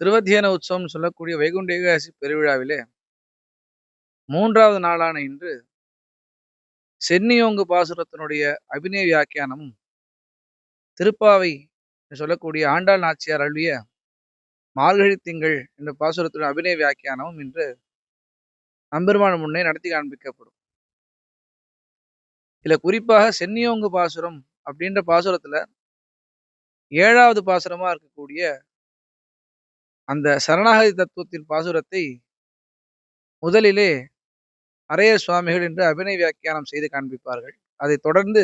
திருவத்தியன உற்சவம் சொல்லக்கூடிய வைகுண்ட ஏகாசி பெருவிழாவிலே மூன்றாவது நாளான இன்று சென்னியோங்கு பாசுரத்தினுடைய அபிநய வியாக்கியானமும் திருப்பாவை சொல்லக்கூடிய ஆண்டாள் நாச்சியார் அழுவிய மார்கழி திங்கள் என்ற பாசுரத்தினுடைய அபிநய வியாக்கியானமும் இன்று நம்பெருமான முன்னே நடத்தி காண்பிக்கப்படும். இதில் குறிப்பாக சென்னியோங்கு பாசுரம் அப்படின்ற பாசுரத்துல ஏழாவது பாசுரமா இருக்கக்கூடிய அந்த சரணாகதி தத்துவத்தின் பாசுரத்தை முதலிலே அரையர் சுவாமிகள் என்று அபிநய வியாக்கியானம் செய்து காண்பிப்பார்கள். அதைத் தொடர்ந்து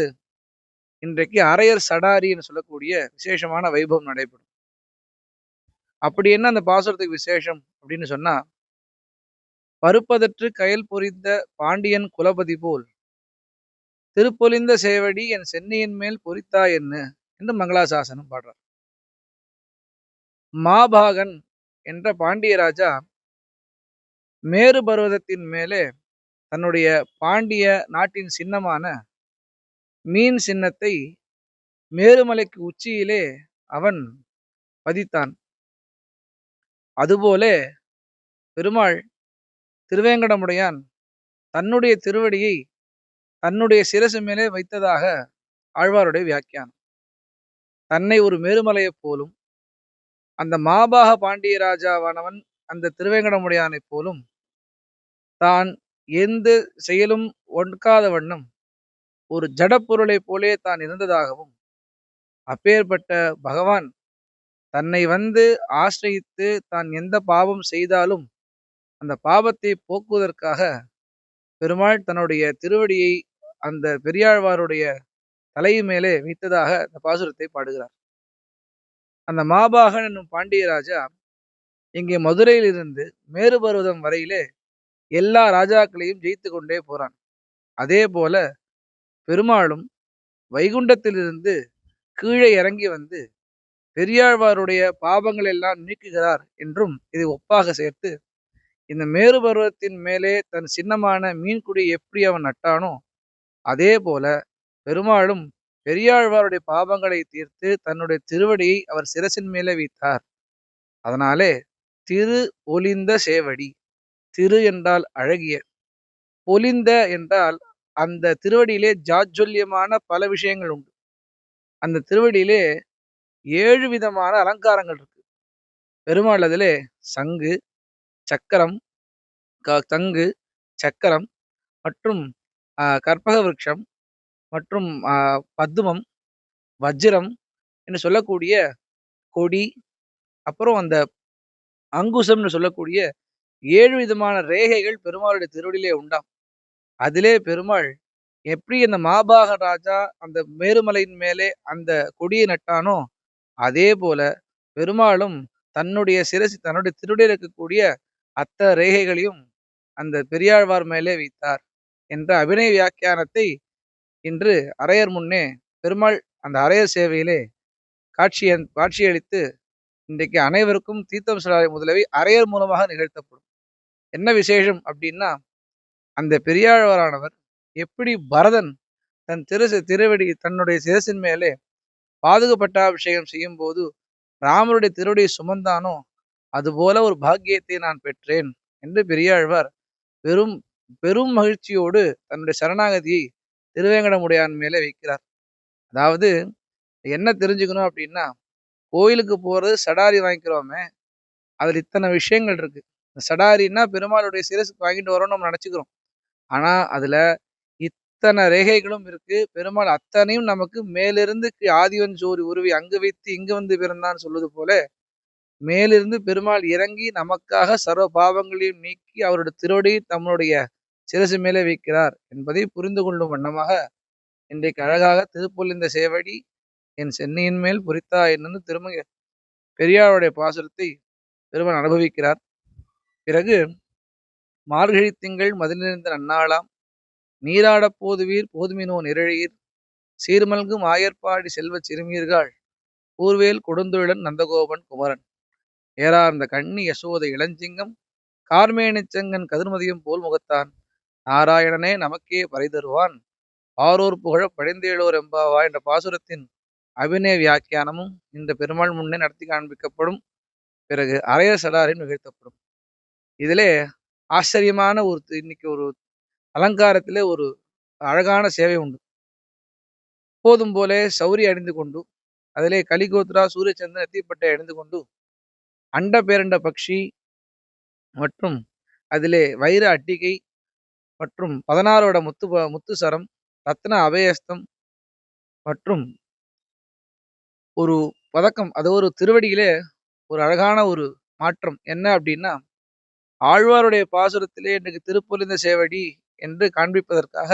இன்றைக்கு அரையர் சடாரி என்று சொல்லக்கூடிய விசேஷமான வைபவம் நடைபெறும். அப்படி என்ன அந்த பாசுரத்துக்கு விசேஷம் அப்படின்னு சொன்னா பருப்பதற்று கயல் பொறிந்த பாண்டியன் குலபதி போல் திருப்பொலிந்த சேவடி என் சென்னையின் மேல் பொறித்தா என்ன? என்று மங்களாசாசனம் பாடுறார். மாபாகன் என்ற பாண்டிய ராஜா மேரு பர்வதத்தின் மேலே தன்னுடைய பாண்டிய நாட்டின் சின்னமான மீன் சின்னத்தை மேருமலைக்கு உச்சியிலே அவன் பதித்தான். அதுபோல பெருமாள் திருவேங்கடமுடையான் தன்னுடைய திருவடியை தன்னுடைய சிரசு மேலே வைத்ததாக ஆழ்வாருடைய வியாக்கியானம். தன்னை ஒரு மேருமலையைப் போலும் அந்த மாபாக பாண்டிய ராஜாவானவன் அந்த திருவேங்கடமுடையானைப் போலும் தான் எந்த செயலும் ஒன்காத வண்ணம் ஒரு ஜடப்பொருளைப் போலே தான் இருந்ததாகவும் அப்பேற்பட்ட பகவான் தன்னை வந்து ஆசிரியித்து தான் எந்த பாவம் செய்தாலும் அந்த பாவத்தை போக்குவதற்காக பெருமாள் தன்னுடைய திருவடியை அந்த பெரியாழ்வாருடைய தலை மேலே வைத்ததாக இந்த பாசுரத்தை பாடுகிறார். அந்த மாபாகன் என்னும் பாண்டியராஜா இங்கே மதுரையிலிருந்து மேருபர்வதம் வரையிலே எல்லா ராஜாக்களையும் ஜெயித்து கொண்டே போறான். அதே போல பெருமாளும் வைகுண்டத்திலிருந்து கீழே இறங்கி வந்து பெரியாழ்வாருடைய பாவங்கள் எல்லாம் நீக்குகிறார் என்றும் இதை ஒப்பாக சேர்த்து இந்த மேரு பருவத்தின் மேலே தன் சின்னமான மீன்குடி எப்படி அவன் நட்டானோ அதே போல பெருமாளும் பெரியாழ்வாருடைய பாவங்களை தீர்த்து தன்னுடைய திருவடியை அவர் சிரசின் மேலே வைத்தார். அதனாலே திரு ஒலிந்த சேவடி திரு என்றால் அழகிய ஒலிந்த என்றால் அந்த திருவடியிலே ஜாஜ்வல்யமான பல விஷயங்கள் உண்டு. அந்த திருவடியிலே ஏழு விதமான அலங்காரங்கள் இருக்கு. பெருமாள் அதிலே சங்கு சக்கரம் க தங்கு சக்கரம் மற்றும் கற்பக விருட்சம் மற்றும் பத்மம் வஜ்ரம் என்று சொல்லக்கூடிய கொடி அப்புறம் அந்த அங்குசம்னு சொல்லக்கூடிய ஏழு விதமான ரேகைகள் பெருமாளுடைய திருவடியிலே உண்டாம். அதிலே பெருமாள் எப்படி அந்த மாபாக ராஜா அந்த மேருமலையின் மேலே அந்த கொடியை நட்டானோ அதே போல பெருமாளும் தன்னுடைய சிரசி தன்னுடைய திருடியில் இருக்கக்கூடிய அத்த ரேகைகளையும் அந்த பெரியாழ்வார் மேலே வைத்தார் என்ற அபிநய வியாக்கியானத்தை இன்று அரையர் முன்னே பெருமாள் அந்த அரையர் சேவையிலே காட்சி காட்சியளித்து இன்றைக்கு அனைவருக்கும் தீர்த்தம் சிலாவை முதலவை அரையர் மூலமாக நிகழ்த்தப்படும். என்ன விசேஷம் அப்படின்னா அந்த பெரியாழ்வாரானவர் எப்படி பரதன் தன் திரு திருவடி தன்னுடைய சிரசின் மேலே பாதுகப்பட்டாபிஷேகம் செய்யும் போது ராமருடைய திருவடியை சுமந்தானோ அதுபோல ஒரு பாக்கியத்தை நான் பெற்றேன் என்று பெரியாழ்வார் பெரும் பெரும் மகிழ்ச்சியோடு தன்னுடைய சரணாகதியை திருவேங்கடமுடையான் மேலே வைக்கிறார். அதாவது என்ன தெரிஞ்சுக்கணும் அப்படின்னா கோயிலுக்கு போகிறது சடாரி வாங்கிக்கிறோமே அதில் இத்தனை விஷயங்கள் இருக்கு. சடாரின்னா பெருமாளுடைய சிரசுக்கு வாங்கிட்டு வரோம்னு நம்ம நினச்சிக்கிறோம். ஆனால் அதில் இத்தனை ரேகைகளும் இருக்கு. பெருமாள் அத்தனையும் நமக்கு மேலிருந்து ஆதிவன் ஜோரி உருவி அங்கு வைத்து இங்கு வந்து பிறந்தான்னு சொல்வது போல மேலிருந்து பெருமாள் இறங்கி நமக்காக சர்வ பாவங்களையும் நீக்கி அவருடைய திருவடி தம்முடைய சிரசு மேலே வைக்கிறார் என்பதை புரிந்து கொள்ளும் வண்ணமாக இன்றைக்கு அழகாக திருப்பொழிந்த சேவடி என் சென்னையின் மேல் பொறித்தா என்னன்னு திரும்ப பெரியாருடைய பாசுரத்தை திருமன் அனுபவிக்கிறார். பிறகு மார்கழி திங்கள் மதிலிருந்த நன்னாளாம் நீராடப் போதுவீர் போதுமினோ நிரழீர் சீர்மல்கும் ஆயர்பாடி செல்வச் சிறுமியர்கள் பூர்வேல் கொடுந்துழன் நந்தகோபன் குமரன். ஏறார்ந்த கண்ணி யசோத இளஞ்சிங்கம் கார்மேனிச்சங்கன் கதிர்மதியும் போல் முகத்தான். நாராயணனே நமக்கே பறை தருவான் ஆரோர் புகழ படைந்தேளோர் எம்பாவா என்ற பாசுரத்தின் அபிநய வியாக்கியானமும் இந்த பெருமாள் முன்னே நடத்தி காண்பிக்கப்படும் பிறகு அரைய சடாரின் நிகழ்த்தப்படும். இதிலே ஆச்சரியமான ஒரு இன்னைக்கு ஒரு அலங்காரத்திலே ஒரு அழகான சேவை உண்டு. போதும் போலே சௌரி அணிந்து கொண்டு அதிலே கலிகோத்ரா சூரியச்சந்திரன் நெத்திப்பட்டை அணிந்து கொண்டு அண்ட பேரண்ட பக்ஷி மற்றும் அதிலே வைர அட்டிகை மற்றும் பதினாறோட முத்து முத்துசரம் ரத்ன அபயஸ்தம் மற்றும் ஒரு பதக்கம் அது ஒரு திருவடியிலே ஒரு அழகான ஒரு மாற்றம். என்ன அப்படின்னா ஆழ்வாருடைய பாசுரத்திலே இன்றைக்கு திருப்பொலிந்த சேவடி என்று காண்பிப்பதற்காக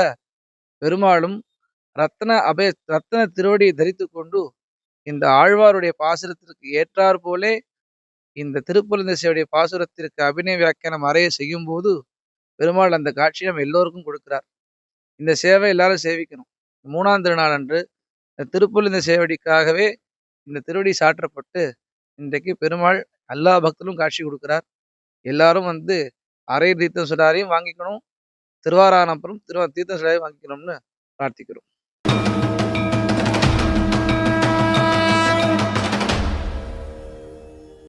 பெருமாளும் ரத்ன அபய ரத்ன திருவடியை தரித்து கொண்டு இந்த ஆழ்வாருடைய பாசுரத்திற்கு ஏற்றாற் போலே இந்த திருப்பொலிந்த சேவடைய பாசுரத்திற்கு அபிநய வியாக்கியானம் அறைய செய்யும் போது பெருமாள் அந்த காட்சியை நம்ம எல்லோருக்கும் கொடுக்கிறார். இந்த சேவை எல்லாரும் சேவிக்கணும். மூணாம் திருநாள் அன்று இந்த திருப்பொலிந்த சேவடிக்காகவே இந்த திருவடி சாற்றப்பட்டு இன்றைக்கு பெருமாள் எல்லா பக்தரும் காட்சி கொடுக்கிறார். எல்லாரும் வந்து அரை தீர்த்த சுடாரையும் வாங்கிக்கணும். திருவாரானப்புறம் திருவா தீர்த்த சுடாரையும் வாங்கிக்கணும்னு பிரார்த்திக்கிறோம்.